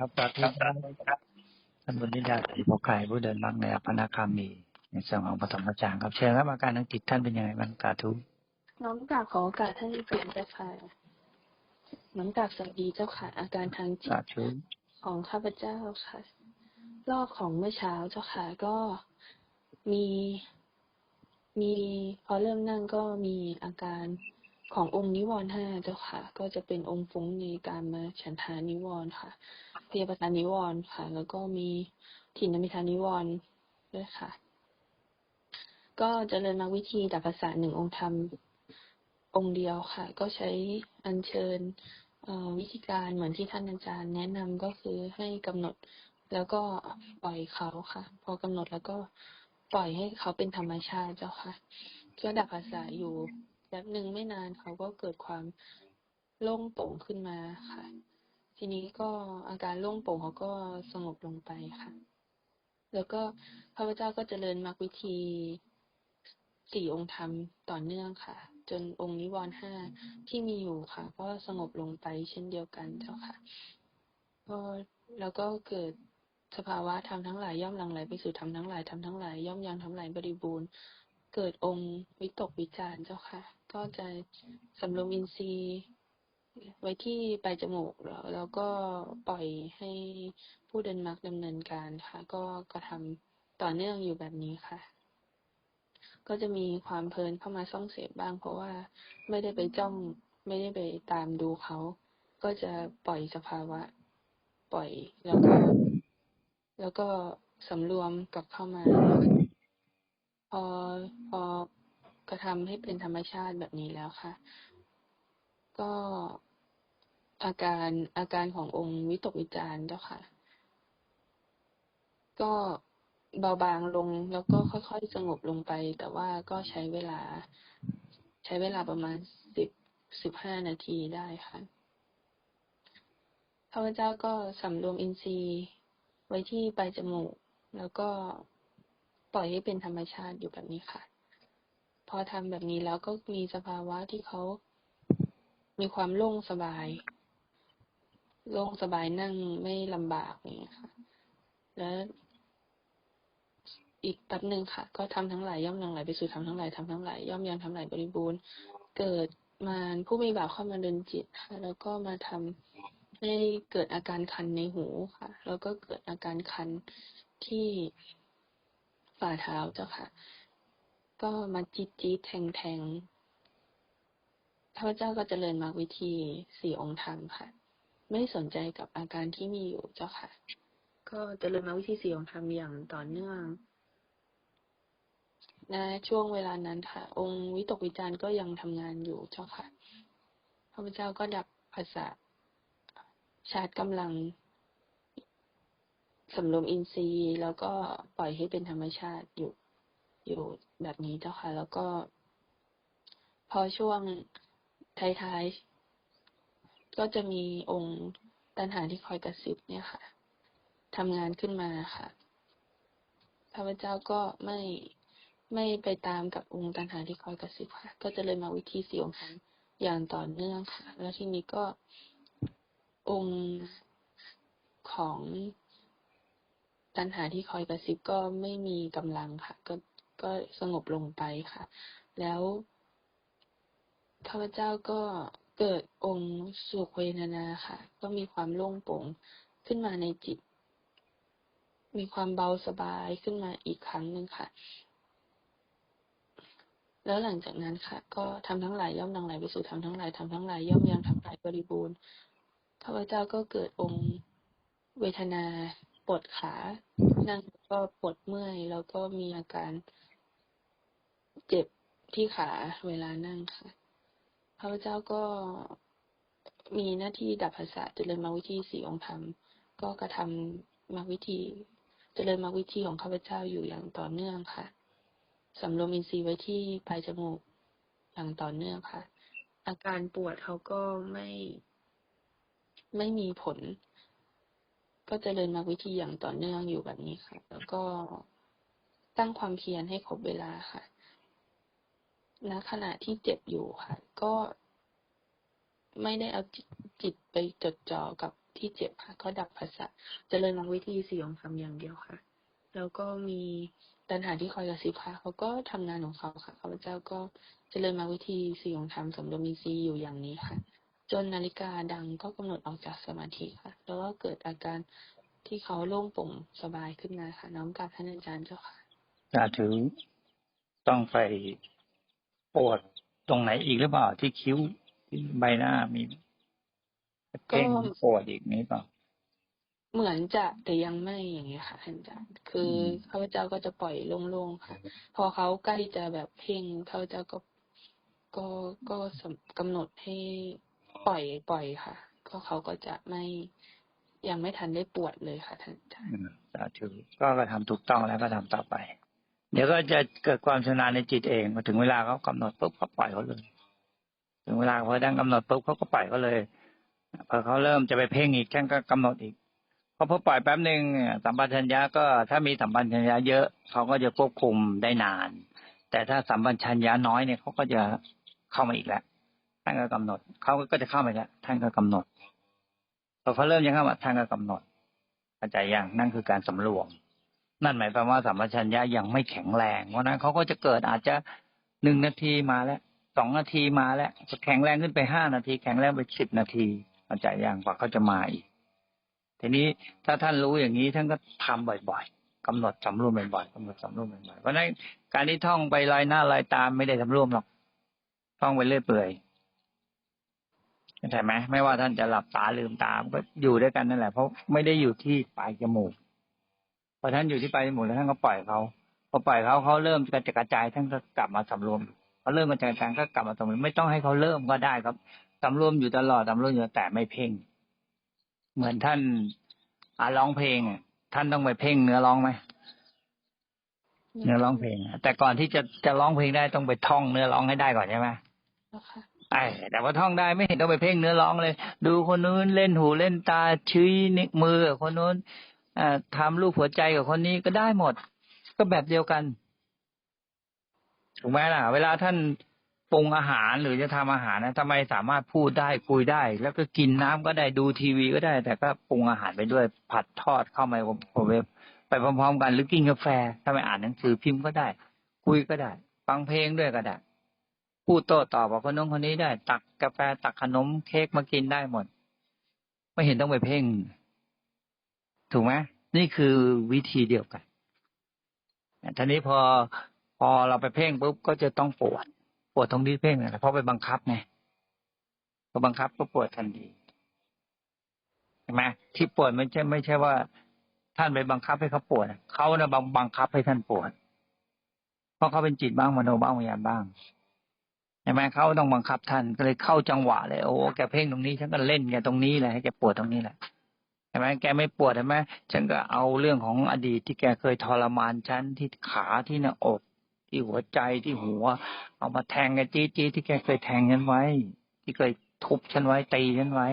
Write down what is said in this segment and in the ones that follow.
ครับสาธุครับท่านบุญนิดาสีพกไก่ผู้เดินมักในอภนาคามี ในส่วนของปฐมจารย์ครับเชิญครับอาการทางจิตท่านเป็นยังไงบ้างสาธุน้อมกราบขอโอกาสท่านที่สูงเจ้าค่ะน้อมกราบสวัสดีเจ้าค่ะ อาการทางจิสาตธุของข้าพเจ้าค่ะ รอบของเมื่อเช้าเจ้าค่ะก็มีมีพอเริ่มนั่งก็มีอาการ ขององค์นิวรณ์ห้าเจ้าค่ะ ก็จะเป็นองค์ฟุ้งในการมาฉันทานิวรณ์ค่ะพยาบาทานิวรณ์ค่ะ แล้วก็มีถิ่นนมิทานิวรณ์ด้วยค่ะ ก็เจริญมรรควิธีดับภาษาหนึ่งองค์ธรรมองค์เดียวค่ะ ก็ใช้อัญเชิญวิธีการเหมือนที่ท่านอาจารย์แนะนำก็คือให้กำหนดแล้วก็ปล่อยเขาค่ะ พอกำหนดแล้วก็ปล่อยให้เขาเป็นธรรมชาติเจ้าค่ะก็ดับภาษาอยู่ แป๊บหนึ่งไม่นานเขาก็เกิดความโล่งโป่งขึ้นมาค่ะ ทีนี้ก็อาการโล่งโป่งเขาก็สงบลงไปค่ะ แล้วก็พระพุทธเจ้าก็เจริญมรรควิธีสี่องค์ธรรมต่อเนื่องค่ะ จนองค์นิวรณ์ห้าที่มีอยู่ค่ะ ก็สงบลงไปเช่นเดียวกันเจ้าค่ะก็แล้วก็เกิดสภาวะธรรมทั้งหลายย่อมหลั่งไหลไปสู่ธรรมทั้งหลายธรรมทั้งหลายย่อมยังทั้งหลายบริบูรณ์ เกิดองค์วิตกวิจารณ์เจ้าค่ะ ก็จะสำรวมอินทรีย์ไว้ที่ปลายจมูกแล้วแล้วก็ปล่อยให้ผู้เดินมรรคดำเนินการค่ะ ก็กระทำต่อเนื่องอยู่แบบนี้ค่ะ ก็จะมีความเพลินเข้ามาซ่องเสพบ้าง เพราะว่าไม่ได้ไปจ้องไม่ได้ไปตามดูเขา ก็จะปล่อยสภาวะ ปล่อยแล้วก็ แล้วก็สำรวมกลับเข้ามา พอพอ กระทำให้เป็นธรรมชาติแบบนี้แล้วค่ะ ก็อาการอาการขององค์วิตกวิจารณ์เจ้าค่ะ ก็เบาบางลงแล้วก็ค่อยๆสงบลงไป แต่ว่าก็ใช้เวลา ใช้เวลาประมาณสิบสิบห้านาทีได้ค่ะข้าพเจ้าก็สำรวมอินทรีย์ไว้ที่ปลายจมูก แล้วก็ปล่อยให้เป็นธรรมชาติอยู่แบบนี้ค่ะ พอทำแบบนี้แล้วก็มีสภาวะที่เขามีความโล่งสบาย โล่งสบายนั่งไม่ลำบากอย่างเงี้ค่ะ แล้วอีกแป๊บหนึ่งค่ะ ก็ทำทั้งหลายย่อมยังไหลไปสู่ทำทั้งหลายทำทั้งหลายย่อมยังทำหลายบริบูรณ์ เกิดมารผู้มีบาปเข้ามาเดินจิตค่ะ แล้วก็มาทำให้เกิดอาการคันในหูค่ะ แล้วก็เกิดอาการคันที่ฝ่าเท้าเจ้าค่ะ ก็มาจี๊ดจี๊ดแทงแทงพระเจ้าก็เจริญมรรควิธีสี่องค์ธรรมค่ะ ไม่สนใจกับอาการที่มีอยู่เจ้าค่ะ ก็เจริญมรรควิธีสี่องค์ธรรมอย่างต่อเนื่องในช่วงเวลานั้นค่ะ องค์วิตกวิจารณ์ก็ยังทำงานอยู่เจ้าค่ะ พระพุทธเจ้าก็ดับภาษาชาร์จกำลังสำรวมอินทรีย์ แล้วก็ปล่อยให้เป็นธรรมชาติอยู่ อยู่แบบนี้เจ้าค่ะ แล้วก็ พอช่วงท้ายๆ ก็จะมีองค์ตันหาที่คอยกระซิบเนี่ยค่ะทำงานขึ้นมาค่ะพระเจ้าก็ไม่ไม่ไปตามกับองค์ตันหาที่คอยกระซิบค่ะ ก็จะเลยมาวิธีสี่องค์ธรรมอย่างต่อเนื่องค่ะ แล้วทีนี้ก็องค์ของตันหาที่คอยกระซิบก็ไม่มีกำลังค่ะ ก็ ก็สงบลงไปค่ะ แล้วข้าพเจ้าก็เกิดองค์สุขเวทนาค่ะ ก็มีความโล่งโปร่งขึ้นมาในจิต มีความเบาสบายขึ้นมาอีกครั้งหนึ่งค่ะ แล้วหลังจากนั้นค่ะ ก็ทำทั้งหลายย่อมดังไหลไปสู่ทำทั้งหลายทำทั้งหลายย่อมยังทำหลายบริบูรณ์ข้าพเจ้าก็เกิดองค์เวทนาปวดขา นั่งก็ปวดเมื่อย แล้วก็มีอาการ เจ็บที่ขาเวลานั่งค่ะ พระพุทธเจ้าก็มีหน้าที่ดับภาษาเจริญมรรควิธีสี่องค์ธรรม ก็กระทำมรรควิธี เจริญมรรควิธีของข้าพเจ้าอยู่อย่างต่อเนื่องค่ะสำรวมอินทรีย์ไว้ที่ปลายจมูกอย่างต่อเนื่องค่ะ อาการปวดเขาก็ไม่ ไม่มีผล ก็เจริญมรรควิธีอย่างต่อเนื่องอยู่แบบนี้ค่ะ แล้วก็ตั้งความเพียรให้ครบเวลาค่ะ ณขณะที่เจ็บอยู่ค่ะ ก็ไม่ได้เอาจิตจตไปจดจ่อกับที่เจ็บค่ะ ก็ดับภาษาเจริญมรรควิธีสี่องค์ธรรมอย่างเดียวค่ะ แล้วก็มีตัณหาที่คอยกระซิบค่ะเขาก็ทำงานของเขาค่ะข้าพเจ้าก็เจริญมรรควิธีสี่องค์ธรรมสำรวมอินทรีอยู่อย่างนี้ค่ะ จนนาฬิกาดังก็กำหนดออกจากสมาธิค่ะ แล้วก็เกิดอาการที่เขาโล่งโปร่งสบายขึ้นมาค่ะ น้อมกราบท่านอาจารย์เจ้าค่ะจะถือต้องไป ปวดตรงไหนอีกหรือเปล่า ที่คิ้วที่ใบหน้ามีเพ่งก็ปวดอีกนี้เปล่าเหมือนจะแต่ยังไม่อย่างเงี้ยค่ะท่านอาจารย์คืออมข้าพเจ้าก็จะปล่อยโล่งๆค่ะ พอเขาใกล้จะแบบเพ่งข้าพเจ้าก็ก็ก็สำกำหนดให้ปล่อยปล่อยค่ะ ก็เขาก็จะไม่ยังไม่ทันได้ปวดเลยค่ะท่านอาจารย์อืมสาธุก็ก็ทำถูกต้องแล้วก็ทำต่อไป เดี๋ยวก็จะเกิดความชำนาญในจิตเองพอถึงเวลาเขากำหนดปุ๊บเขาปล่อยเขาเลย ถึงเวลาพอดังกำหนดปุ๊บเขาก็ปล่อยเขาเลยพอเขาเริ่มจะไปเพ่งอีกท่านก็กำหนดอีกพอพอปล่อยแป๊บหนึ่งสัมปชัญญะก็ถ้ามีสัมปชัญญะเยอะเขาก็จะควบคุมได้นาน แต่ถ้าสัมปชัญญะน้อยเนี่ยเขาก็จะเข้ามาอีกแล้วท่านก็กำหนดเขาก็จะเข้ามาอีกแล้วท่านก็กำหนดพอเขาเริ่มจะเข้ามาท่านก็กำหนดเข้าใจยังนั่นคือการสำรวม นั่นหมายความว่าสัมปชัญญะยังไม่แข็งแรงเพราะฉะนั้นเขาก็จะเกิดอาจจะหนึ่งนาทีมาแล้วสองนาทีมาแล้วแข็งแรงขึ้นไปห้านาที แข็งแรงไปสิบนาทีเข้าใจยังกว่าเขาจะมาอีกทีนี้ถ้าท่านรู้อย่างนี้ท่านก็ทำบ่อย ๆกำหนดสำรวมบ่อยๆกำหนดสำรวมบ่อยๆเพราะนั้นการที่ท่องไปลอยหน้าลอยตามไม่ได้สำรวมหรอกท่องไปเรื่อยเปื่อยเข้าใจไหมไม่ว่าท่านจะหลับตาลืมตามก็อยู่ด้วยกันนั่นแหละเพราะไม่ได้อยู่ที่ปลายจมูก พอท่านอยู่ที่ปลายจมูกแล้วท่านก็ปล่อยเขาพอปล่อยเขาเขาเริ่มกระจายกระจายท่านก็กลับมาสำรวมเขาเริ่มกระจายกระจายก็กลับมาสำรวมไม่ต้องให้เขาเริ่มก็ได้ครับสำรวมอยู่ตลอดสำรวมอยู่แต่ไม่เพ่ง เหมือนท่านอ่าร้องเพลงอะท่านต้องไปเพ่งเนื้อร้องไหมเนื้อร้องเพลงอะแต่ก่อนที่จะจะร้องเพลงได้ต้องไปท่องเนื้อร้องให้ได้ก่อนใช่ไหมแล้วค่ะไอ้แต่ว่าท่องได้ไม่เห็นต้องไปเพ่งเนื้อร้องเลย ดูคนนู้นเล่นหูเล่นตาชี้นิ้วมือกับคนนู้นอ่า ทำรูปหัวใจกับคนนี้ก็ได้หมด ก็แบบเดียวกันถูกไหมล่ะ เวลาท่านปรุงอาหารหรือจะทำอาหารนะทำไมสามารถพูดได้คุยได้ แล้วก็กินน้ำก็ได้ดูทีวีก็ได้ แต่ก็ปรุงอาหารไปด้วยผัดทอดเข้าไมโครเวฟไปพร้อมๆ กัน หรือกินกาแฟถ้าไมอ่านหนังสือพิมพ์ก็ได้ คุยก็ได้ ฟังเพลงด้วยก็ได้พูดโต้ตอบกับคนนู้นคนนี้ได้ ตักกาแฟตักขนมเค้กมากินได้หมด ไม่เห็นต้องไปเพ่ง ถูกไหมนี่คือวิธีเดียวกันแต่ทีนี้พอพอเราไปเพ่งปุ๊บก็จะต้องปวด ปวดตรงที่เพ่งนะเพราะไปบังคับไงพอบังคับก็ปวดทันทีใช่ไหมที่ปวดไม่ใช่ไม่ใช่ว่า ท่านไปบังคับให้เขาปวดเขาเนะบังบังคับให้ท่านปวด เพราะเขาเป็นจิตบ้างมโนบ้างวิญญาณบ้างใช่ไหมเขาต้องบังคับท่านก็เลยเข้าจังหวะเลยโอ้แกเพ่งตรงนี้ฉันก็เล่นแกตรงนี้แหละให้แกปวดตรงนี้แหละ ใช่ไหมแกไม่ปวดใช่ไหมฉันก็เอาเรื่องของอดีตที่แกเคยทรมานฉันที่ขาที่หน้าอก ที่หัวใจที่หัว เอามาแทงแกจี้จี้ที่แกเคยแทงฉันไว้ ที่เคยทุบฉันไว้ตีฉันไว้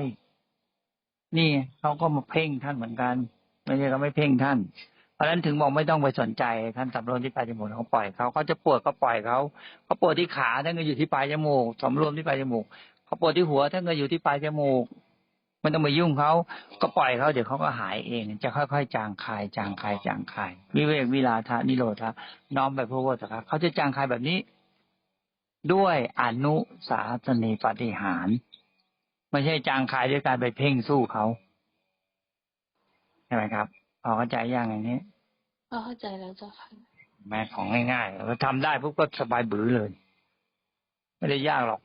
นี่เขาก็มาเพ่งท่านเหมือนกันไม่ใช่เขาไม่เพ่งท่านเพราะฉะนั้นถึงบอกไม่ต้องไปสนใจท่านสำรวมที่ปลายจมูกเขาปล่อยเขาเขาจะปวดก็ปล่อยเขาเขาปวดที่ขาท่านก็อยู่ที่ปลายจมูกสำรวมที่ปลายจมูกเขาปวดที่หัวท่านก็อยู่ที่ปลายจมูก ไม่ต้องไปยุ่งเขาก็ปล่อยเขาเดี๋ยวเขาก็หายเอง จะค่อยๆ จางคาย จางคาย จางคาย วิเวกวิลาทะนิโรธะน้อมไปพระโวสักเขาจะจางคายแบบนี้ ด้วยอนุสาสนีปฏิหาร ไม่ใช่จางคายด้วยการไปเพ่งสู้เขาใช่ไหมครับพอเข้าใจยังอย่างนี้ก็เข้าใจแล้วเจ้าค่ะแม่ของง่ายๆเราทำได้ปุ๊บก็สบายบือเลย ไม่ได้ยากหรอก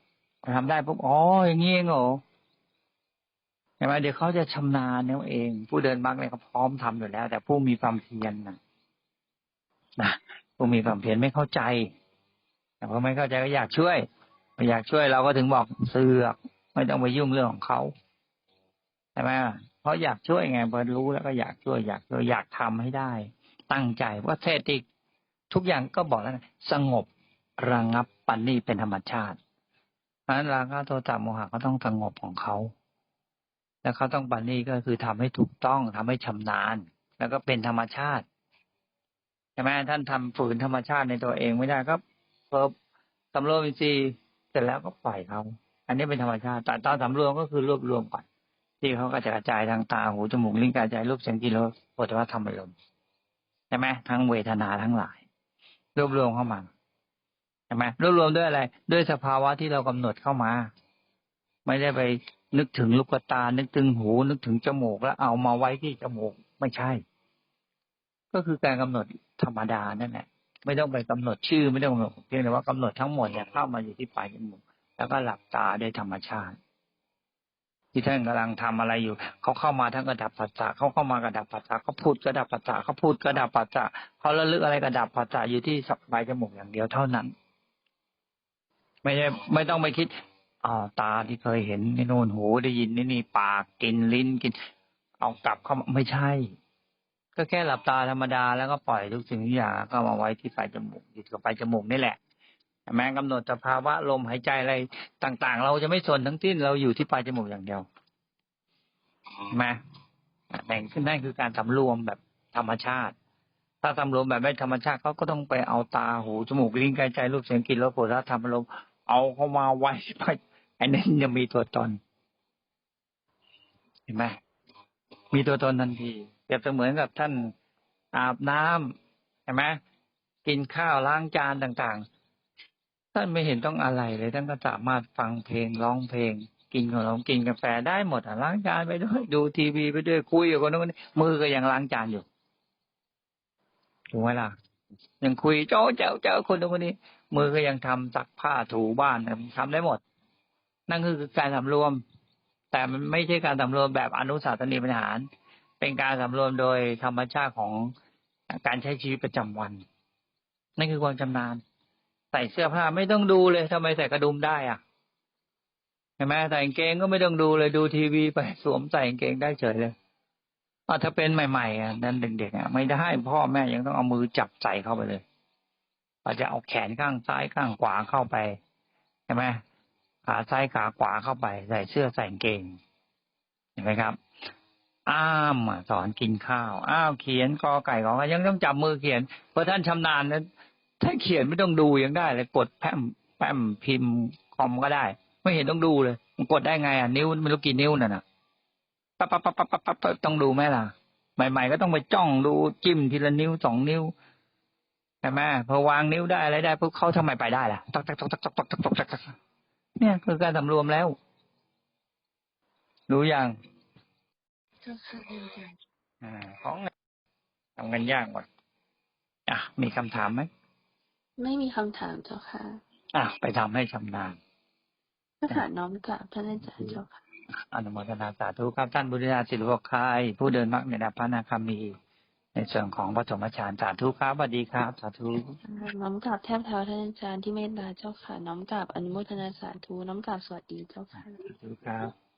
ทำได้ปุ๊บอ๋ออย่างนี้เองเหรอใช่ไหมเดี๋ยวเขาจะชำนาญเนี่ยเอง ผู้เดินมักเนี่ยเขาพร้อมทำอยู่แล้ว แต่ผู้มีความเพียรนะนะผู้มีความเพียรไม่เข้าใจแต่พอไม่เข้าใจก็อยากช่วยไม่อยากช่วยเราก็ถึงบอกเสือกไม่ต้องไปยุ่งเรื่องของเขาใช่ไหมเพราะอยากช่วยไงพอรู้แล้วก็อยากช่วยอยากช่วยอยากทำให้ได้ ตั้งใจว่าเทศอีกทุกอย่างก็บอกแล้วนะสงบระงับปันนี่เป็นธรรมชาติเพราะฉะนั้นราคะโทสะโมหะก็ต้องสงบของเขา แล้วเขาต้องปันนี่ก็คือทำให้ถูกต้องทำให้ชำนาญ แล้วก็เป็นธรรมชาติใช่ไหมท่านทำฝืนธรรมชาติในตัวเองไม่ได้ก็เพิ่มสำรวมอินทรีย์เสร็จแล้วก็ปล่อยเขาอันนี้เป็นธรรมชาติแต่ตอนสำรวมก็คือรวบรวมก่อนที่เขาก็จะกระจายทางตาหูจมูกลิ้นกายใจรูปเสียงกลิ่นรสโผฏฐัพพะธรรมารมณ์ใช่ไหมทั้งเวทนาทั้งหลาย รวบรวมเข้ามาใช่ไหมรวบรวมด้วยอะไร ด้วยสภาวะที่เรากำหนดเข้ามา ไม่ได้ไป นึกถึงลูกตา นึกถึงหู นึกถึงจมูกแล้วเอามาไว้ที่จมูกไม่ใช่ ก็คือการกำหนดธรรมดานั่นแหละไม่ต้องไปกำหนดชื่อไม่ต้องเพียงแต่ว่ากำหนดทั้งหมดเนี่ยเข้ามาอยู่ที่ปลายจมูกแล้วก็หลับตาด้วยธรรมชาติ ที่ท่านกำลังทำอะไรอยู่เขาเข้ามาทั้งกระดับปัสสะเขาเข้ามากระดับปัสสะเขาพูดกระดับปัสสะเขาพูดกระดับปัสสะเขาระลึกอะไรกระดับปัสสะอยู่ที่ปลายจมูกอย่างเดียวเท่านั้น ไม่ใช่ไม่ต้องไปคิด อ๋อตาที่เคยเห็นนี่โน่นหูได้ยินนี่นี่ปากกินลิ้นกิน เอากลับเข้ามาไม่ใช่ ก็แค่หลับตาธรรมดาแล้วก็ปล่อยทุกสิ่งทุกอย่างก็มาไว้ที่ปลายจมูกอยู่กับปลายจมูกนี่แหละแม้กำหนดสภาวะลมหายใจอะไรต่าง ๆ เราจะไม่สนทั้งสิ้นเราอยู่ที่ปลายจมูกอย่างเดียวเห็นไหมแบ่งขึ้นนั่นคือการสำรวมแบบธรรมชาติ ถ้าสำรวมแบบไม่ธรรมชาติเขาก็ต้องไปเอาตาหูจมูกลิ้นกายใจรูปเสียงกลิ่นรสโผฏฐัพพะธรรมารมณ์เอาเข้ามาไว้ที่ปลาย อันนั้นยังมีตัวตน เห็นไหมมีตัวตนทันทีเปรียบเสมือนกับท่านอาบน้ำเห็นไหมกินข้าวล้างจานต่างๆ ท่านไม่เห็นต้องอะไรเลยท่านก็สามารถฟังเพลงร้องเพลง กินขนมกินกาแฟได้หมดอะล้างจานไปด้วยดูทีวีไปด้วยคุยกับคนนู้นมือก็ยังล้างจานอยู่ถูกไหมล่ะยังคุยเจ้าเจ้าเจ้าคนนู้นคนนี้ มือก็ยังทำซักผ้าถูบ้านทำได้หมด นั่นคือการสำรวม แต่มันไม่ใช่การสำรวมแบบอนุสาสนีปัญหาเป็นการสำรวมโดยธรรมชาติของการใช้ชีวิตประจำวัน นั่นคือความชำนาญ ใส่เสื้อผ้าไม่ต้องดูเลยทำไมใส่กระดุมได้อะเห็นไหมใส่กางเกงก็ไม่ต้องดูเลยดูทีวีไปสวมใส่กางเกงได้เฉยเลยอถ้าเป็นใหม่ๆอะนั่นเด็กๆอะไม่ได้พ่อแม่ยังต้องเอามือจับใส่เข้าไปเลยอาจจะเอาแขนข้างซ้ายข้างขวาเข้าไปใช่ไหม ขาซ้ายขาขวาเข้าไป ใส่เสื้อใส่เกงเห็นไหมครับ อ้ามสอนกินข้าว อ้าวเขียนกอไก่ของยังต้องจับมือเขียนเพราะท่านชำนาญนะถ้าเขียนไม่ต้องดูยังได้เลยกดแพมแพมพิมพ์คอมก็ได้ ไม่เห็นต้องดูเลย มันกดได้ไงอะนิ้วไม่รู้กี่นิ้วน่ะนะปั๊บปั๊บปั๊บปั๊บปั๊บปั๊บต้องดูไหมล่ะ ใหม่ ๆ ก็ต้องไปจ้องดูจิ้มทีละนิ้วสองนิ้วใช่ไหมพอวางนิ้วได้อะไรได้พวกเขาทำไมไปได้ล่ะตอกตอกตอกตอกตอกตอกตอกตอกตอก เนี่ยคือการสำรวมแล้ว รู้ยังเจ้าค่ะอาจารย์อ่าของทำกันยากหมดอะ มีคำถามไหม ไม่มีคำถามเจ้าค่ะ อะ ไปทำให้ชำนาญก็ค่ะน้อมกราบท่านอาจารย์เจ้าค่ะอนุโมทนาสาธุครับท่านบุริยาศิลปกคายผู้เดินมรรคในดับพระนาคามี ในส่วนของปฐมฌานสาธุครับสวัสดีครับสาธุน้อมกราบแทบเท้าท่านอาจารย์ที่เมตตาเจ้าค่ะ น้อมกราบอนุโมทนาสาธุน้อมกราบสวัสดีเจ้าค่ะสาธุครับ